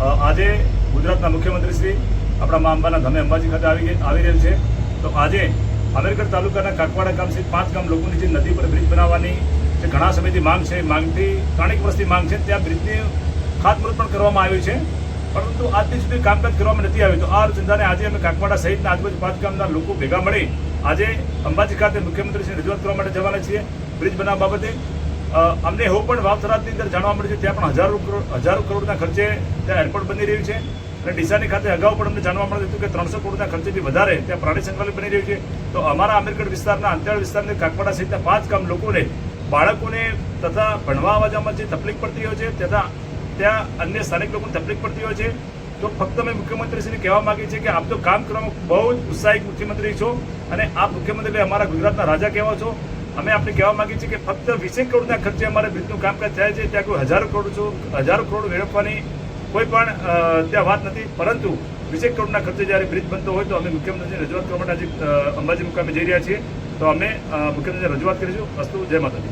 આજે ગુજરાતના મુખ્યમંત્રી શ્રી આપણા મા અંબાના ધામે અંબાજી ખાતે આવી આવી રહેલ છે. તો આજે અમેરગઢ તાલુકાના કાકવાડા ગામ સહિત પાંચ ગામ લોકોની જે નદી પર બ્રિજ બનાવવાની જે ઘણા સમયથી માંગ છે માંગથી ત્રણેક વર્ષથી માંગ છે, ત્યાં બ્રિજની ખાતમુહૂર્ત પણ કરવામાં આવ્યું છે. પરંતુ આજથી સુધી કામકાજ કરવામાં નથી આવ્યું. તો આ અનુસંધાને આજે અમે કાકવાડા સહિતના આજુબાજુ પાંચ ગામના લોકો ભેગા મળી આજે અંબાજી ખાતે મુખ્યમંત્રીશ્રીને રજૂઆત કરવા માટે જવાના છીએ. બ્રિજ બનાવવા બાબતે અમને એવું પણ વાવથરાદની અંદર જાણવા મળ્યું છે ત્યાં પણ હજારો હજારો કરોડના ખર્ચે ત્યાં એરપોર્ટ બની રહ્યું છે. અને ડીસાની ખાતે અગાઉ પણ અમને જાણવા મળ્યું હતું કે ત્રણસો કરોડના ખર્ચેથી વધારે ત્યાં પ્રાણી સંગ્રહાલય બની રહ્યું છે. તો અમારા આંબેડકર વિસ્તારના અંતરિયાળ વિસ્તારની કાકવાડા સહિતના પાંચ ગામ લોકોને બાળકોને તથા ભણવા આવવામાં જે તકલીફ પડતી હોય છે, તથા ત્યાં અન્ય સ્થાનિક લોકોને તકલીફ પડતી હોય છે. તો ફક્ત અમે મુખ્યમંત્રીશ્રીને કહેવા માગીએ છીએ કે આપ તો કામ કરવામાં બહુ જ ઉત્સાહિત મુખ્યમંત્રી છો. અને આપ મુખ્યમંત્રી અમારા ગુજરાતના રાજા કહેવા છો. અમે આપણે કહેવા માંગીએ છીએ કે ફક્ત વીસેક કરોડના ખર્ચે અમારે બ્રિજનું કામકાજ થાય છે, ત્યાં કોઈ હજારો કરોડ જો હજારો કરોડ વેડફવાની કોઈ પણ ત્યાં વાત નથી. પરંતુ વીસેક કરોડના ખર્ચે જ્યારે બ્રિજ બનતો હોય તો અમે મુખ્યમંત્રીને રજૂઆત કરવા માટે આજે અંબાજી મુકામે જઈ રહ્યા છીએ. તો અમે મુખ્યમંત્રીને રજૂઆત કરીશું. અસ્તુ, જય માતાજી.